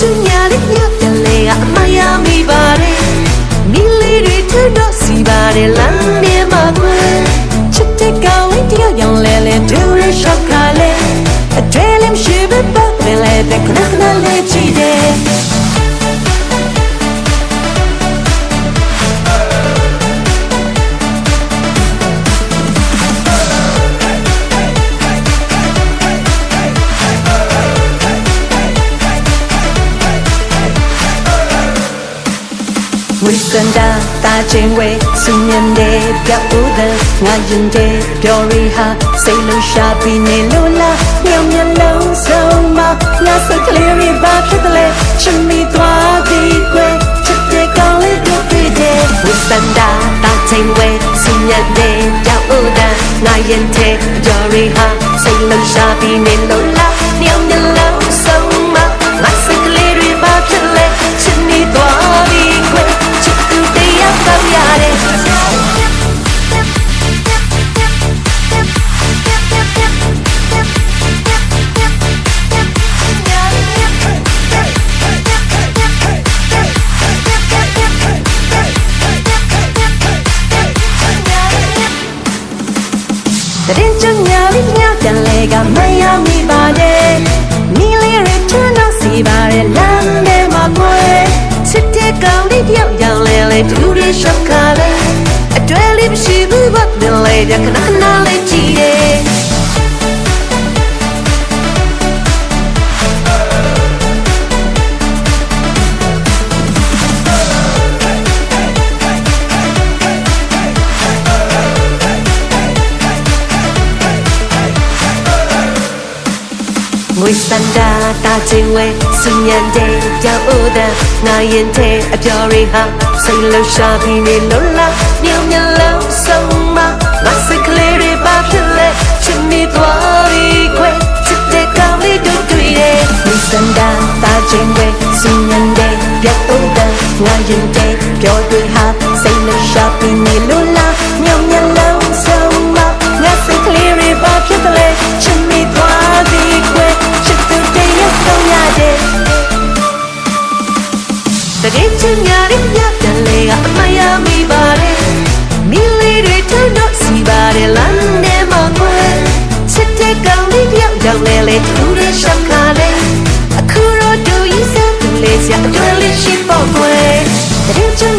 တဲ့ချူညာလေးညပြန်လေကအမယာမိပါတယ်မိလေးတွေထတော့စီပါတယ်လမ်းနေမှာကွယ်ချစ်တဲ့ကောင်လေးတယောက်ရောင်လဲလဲဒူရရှော့ခါလဲအကျွဲလေးမရှိဘဲပတ်ပဲလဲတဲ့ခဏခဏလေးချီ ဝိစန္ဒာတာချင်းဝဲစုမြင်တဲ့ပြောက်ဦးတဲ့ငါရင်တဲ့ပြောရီဟာစိတ်လုံးရှာပြီးနေလို့လားမြောင်မျက်လုံးဆုံးမငါစိတ်ကလေးရပါဖြစ်တယ်လေချစ်မိသွားသည်ကွယ်ချစ်တဲ့ကောင်းလေးတို့တွေ့တဲ့ဝိစန္ဒာတာချင်းဝဲစုမြင်တဲ့ပြောက်ဦးတဲ့ငါရင်တဲ့ပြောရီဟာစိတ်လုံးရှာပြီးနေလို့ တရင်ချညာလေးညပြန်လေကမယမိပါတယ်နီလေးရထန်းတော့စီပါတယ်လမ်းထဲမှာကွယ်ချစ်တဲ့ကောင်လေးတယောက်ရောင်လဲလဲဒူရရှော့ခါလဲအတွဲလေးမရှိဘူးဘာပြန်လဲကြခဏခဏလေး ငွေစန္ဒာတာချင်းဝဲစဉ္ညာတဲ့ကြောက်ဦးတဲ့ငါရင်တဲ့အပြော်ရီဟာစိတ်လှရှာပြီးနေလို့လားမြောင်မျက်လုံးဆုံးမမစိတ်ကလေးတွေပါဖြစ်လဲချစ်မိသွားပြီခွဲချစ်တဲ့ကောင်လေးတို့တွေ့တယ်ငွေစန္ဒာတာချင်းဝဲစဉ္ညာတဲ့ကြောက်ဦးတဲ့ငါရင်တဲ့ပြော်တွေဟာစိတ်လှရှာပြီးနေ တကယ်ချင်ညာရပြတယ်လေကအမယာမိပါတယ်မီလီတွေထတော့စီပါတယ်လမ်းထဲမှာကွယ်ချစ်တဲ့ကောင်လေးတယောက်ရောက်လေလေသူတွေရှောက်ခါလေအခုတော့ဒူ